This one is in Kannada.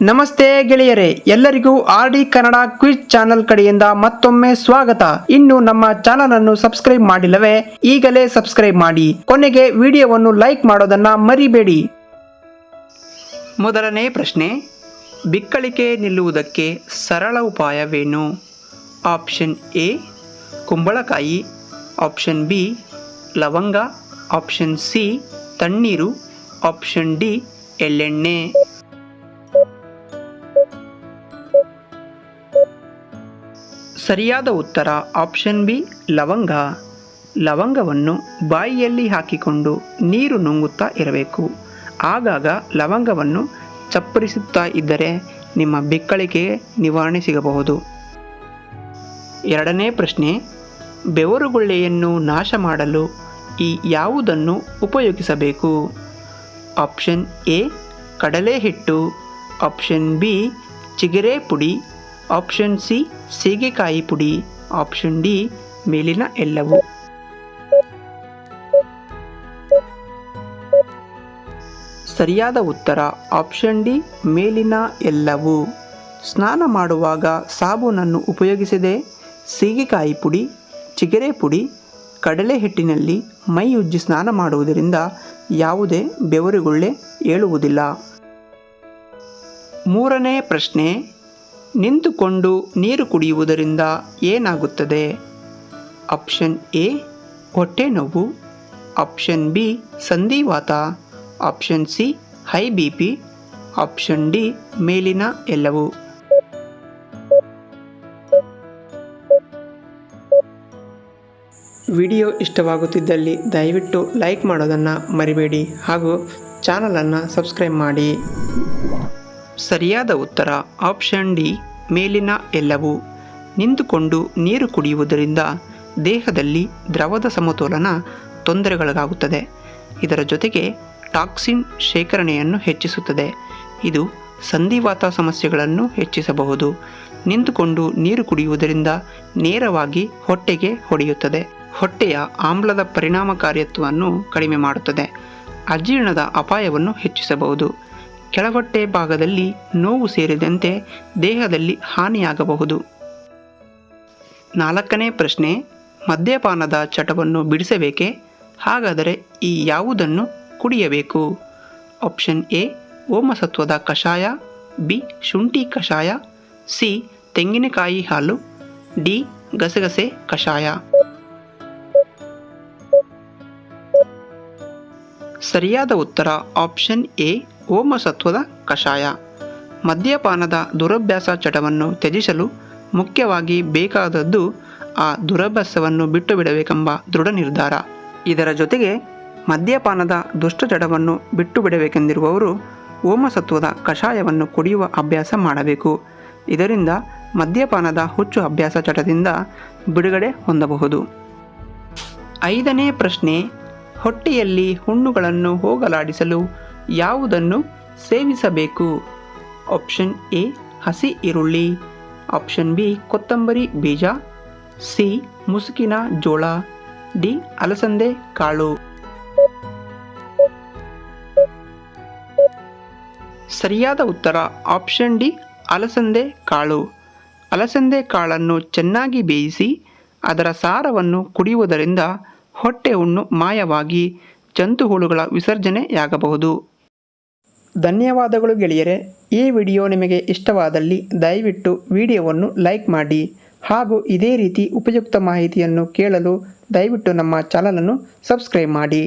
ನಮಸ್ತೆ ಗೆಳೆಯರೇ, ಎಲ್ಲರಿಗೂ R D Kannada quiz channel ಕಡೆಯಿಂದ ಮತ್ತೊಮ್ಮೆ ಸ್ವಾಗತ. ಇನ್ನು ನಮ್ಮ ಚಾನಲ್ ಅನ್ನು ಸಬ್ಸ್ಕ್ರೈಬ್ ಮಾಡಿಲ್ಲವೇ, ಈಗಲೇ ಸಬ್ಸ್ಕ್ರೈಬ್ ಮಾಡಿ. ಕೊನೆಗೆ ವಿಡಿಯೋವನ್ನು ಲೈಕ್ ಮಾಡೋದನ್ನ ಮರಿಬೇಡಿ. ಮೊದಲನೇ ಪ್ರಶ್ನೆ, ಬಿಕ್ಕಳಿಕೆ ನಿಲ್ಲುವುದಕ್ಕೆ ಸರಳ ಉಪಾಯವೇನು? ಆಪ್ಷನ್ ಎ, ಕುಂಬಳಕಾಯಿ. ಆಪ್ಷನ್ ಬಿ, ಲವಂಗ. ಆಪ್ಷನ್ ಸಿ, ತಣ್ಣೀರು. ಆಪ್ಷನ್ ಡಿ, ಎಳ್ಳೆಣ್ಣೆ. ಸರಿಯಾದ ಉತ್ತರ ಆಪ್ಷನ್ ಬಿ, ಲವಂಗ. ಲವಂಗವನ್ನು ಬಾಯಿಯಲ್ಲಿ ಹಾಕಿಕೊಂಡು ನೀರು ನುಂಗುತ್ತಾ ಇರಬೇಕು. ಆಗಾಗ ಲವಂಗವನ್ನು ಚಪ್ಪರಿಸುತ್ತಾ ಇದ್ದರೆ ನಿಮ್ಮ ಬಿಕ್ಕಳಿಗೆ ನಿವಾರಣೆ ಸಿಗಬಹುದು. ಎರಡನೇ ಪ್ರಶ್ನೆ ಬೆವರುಗುಳ್ಳೆಯನ್ನು ನಾಶ ಮಾಡಲು ಈ ಯಾವುದನ್ನು ಉಪಯೋಗಿಸಬೇಕು? ಆಪ್ಷನ್ ಎ ಕಡಲೆ ಹಿಟ್ಟು ಆಪ್ಷನ್ ಬಿ, ಚಿಗರೆ ಪುಡಿ. ಆಪ್ಷನ್ ಸಿ ಸೀಗೆಕಾಯಿ ಪುಡಿ. ಆಪ್ಷನ್ ಡಿ ಮೇಲಿನ ಎಲ್ಲವು. ಸರಿಯಾದ ಉತ್ತರ ಆಪ್ಷನ್ ಡಿ ಮೇಲಿನ ಎಲ್ಲವು. ಸ್ನಾನ ಮಾಡುವಾಗ ಸಾಬೂನನ್ನು ಉಪಯೋಗಿಸದೆ ಸೀಗೆಕಾಯಿ ಪುಡಿ, ಚಿಗರೆ ಪುಡಿ, ಕಡಲೆ ಹಿಟ್ಟಿನಲ್ಲಿ ಮೈ ಉಜ್ಜಿ ಸ್ನಾನ ಮಾಡುವುದರಿಂದ ಯಾವುದೇ ಬೆವರುಗುಳ್ಳೆ ಏಳುವುದಿಲ್ಲ. ಮೂರನೇ ಪ್ರಶ್ನೆ ನಿಂತುಕೊಂಡು ನೀರು ಕುಡಿಯುವುದರಿಂದ ಏನಾಗುತ್ತದೆ? ಆಪ್ಷನ್ ಎ, ಹೊಟ್ಟೆ ನೋವು. ಆಪ್ಷನ್ ಬಿ, ಸಂಧಿವಾತ. Option C, high B P. Option D, ಮೇಲಿನ ಎಲ್ಲವು. ವಿಡಿಯೋ ಇಷ್ಟವಾಗುತ್ತಿದ್ದಲ್ಲಿ ದಯವಿಟ್ಟು ಲೈಕ್ ಮಾಡೋದನ್ನು ಮರಿಬೇಡಿ ಹಾಗೂ ಚಾನಲನ್ನು ಸಬ್ಸ್ಕ್ರೈಬ್ ಮಾಡಿ. ಸರಿಯಾದ ಉತ್ತರ ಆಪ್ಷನ್ ಡಿ, ಮೇಲಿನ ಎಲ್ಲವೂ. ನಿಂತುಕೊಂಡು ನೀರು ಕುಡಿಯುವುದರಿಂದ ದೇಹದಲ್ಲಿ ದ್ರವದ ಸಮತೋಲನ ತೊಂದರೆಗೊಳಗಾಗುತ್ತದೆ. ಇದರ ಜೊತೆಗೆ ಟಾಕ್ಸಿನ್ ಶೇಖರಣೆಯನ್ನು ಹೆಚ್ಚಿಸುತ್ತದೆ. ಇದು ಸಂಧಿವಾತ ಸಮಸ್ಯೆಗಳನ್ನು ಹೆಚ್ಚಿಸಬಹುದು. ನಿಂತುಕೊಂಡು ನೀರು ಕುಡಿಯುವುದರಿಂದ ನೇರವಾಗಿ ಹೊಟ್ಟೆಗೆ ಹೊಡೆಯುತ್ತದೆ. ಹೊಟ್ಟೆಯ ಆಮ್ಲದ ಪರಿಣಾಮಕಾರಿತ್ವವನ್ನು ಕಡಿಮೆ ಮಾಡುತ್ತದೆ. ಅಜೀರ್ಣದ ಅಪಾಯವನ್ನು ಹೆಚ್ಚಿಸಬಹುದು. ಕೆಳಹೊಟ್ಟೆ ಭಾಗದಲ್ಲಿ ನೋವು ಸೇರಿದಂತೆ ದೇಹದಲ್ಲಿ ಹಾನಿಯಾಗಬಹುದು. ನಾಲ್ಕನೇ ಪ್ರಶ್ನೆ, ಮದ್ಯಪಾನದ ಚಟವನ್ನು ಬಿಡಿಸಬೇಕೆ? ಹಾಗಾದರೆ ಈ ಯಾವುದನ್ನು ಕುಡಿಯಬೇಕು? ಆಪ್ಷನ್ ಎ ಓಮಸತ್ವದ ಕಷಾಯ, ಬಿ, ಶುಂಠಿ ಕಷಾಯ, ಸಿ, ತೆಂಗಿನಕಾಯಿ ಹಾಲು, ಡಿ, ಗಸಗಸೆ ಕಷಾಯ. ಸರಿಯಾದ ಉತ್ತರ ಆಪ್ಷನ್ ಎ ಓಮಸತ್ವದ ಕಷಾಯ. ಮದ್ಯಪಾನದ ದುರಭ್ಯಾಸ ಚಟವನ್ನು ತ್ಯಜಿಸಲು ಮುಖ್ಯವಾಗಿ ಬೇಕಾದದ್ದು ಆ ದುರಭ್ಯಾಸವನ್ನು ಬಿಟ್ಟು ಬಿಡಬೇಕೆಂಬ ದೃಢ ನಿರ್ಧಾರ. ಇದರ ಜೊತೆಗೆ ಮದ್ಯಪಾನದ ದುಷ್ಟಚಟವನ್ನು ಬಿಟ್ಟು ಬಿಡಬೇಕೆಂದಿರುವವರು ಓಮಸತ್ವದ ಕಷಾಯವನ್ನು ಕುಡಿಯುವ ಅಭ್ಯಾಸ ಮಾಡಬೇಕು. ಇದರಿಂದ ಮದ್ಯಪಾನದ ಹುಚ್ಚು ಅಭ್ಯಾಸ ಚಟದಿಂದ ಬಿಡುಗಡೆ ಹೊಂದಬಹುದು. ಐದನೇ ಪ್ರಶ್ನೆ, ಹೊಟ್ಟೆಯಲ್ಲಿ ಹುಣ್ಣುಗಳನ್ನು ಹೋಗಲಾಡಿಸಲು ಯಾವುದನ್ನು ಸೇವಿಸಬೇಕು? ಆಪ್ಷನ್ ಎ ಹಸಿ ಈರುಳ್ಳಿ. ಆಪ್ಷನ್ ಬಿ ಕೊತ್ತಂಬರಿ ಬೀಜ. ಸಿ ಮುಸುಕಿನ ಜೋಳ. ಡಿ ಅಲಸಂದೆ ಕಾಳು. ಸರಿಯಾದ ಉತ್ತರ ಆಪ್ಷನ್ ಡಿ ಅಲಸಂದೆ ಕಾಳು. ಅಲಸಂದೆ ಕಾಳನ್ನು ಚೆನ್ನಾಗಿ ಬೇಯಿಸಿ, ಅದರ ಸಾರವನ್ನು ಕುಡಿಯುವುದರಿಂದ ಹೊಟ್ಟೆ ಹುಣ್ಣು ಮಾಯವಾಗಿ ಜಂತುಹುಳುಗಳ ವಿಸರ್ಜನೆಯಾಗಬಹುದು. ಧನ್ಯವಾದಗಳು ಗೆಳೆಯರೆ. ಈ ವಿಡಿಯೋ ನಿಮಗೆ ಇಷ್ಟವಾದಲ್ಲಿ ದಯವಿಟ್ಟು ವಿಡಿಯೋವನ್ನು ಲೈಕ್ ಮಾಡಿ ಹಾಗೂ ಇದೇ ರೀತಿ ಉಪಯುಕ್ತ ಮಾಹಿತಿಯನ್ನು ಕೇಳಲು ದಯವಿಟ್ಟು ನಮ್ಮ ಚಾನಲನ್ನು ಸಬ್ಸ್ಕ್ರೈಬ್ ಮಾಡಿ.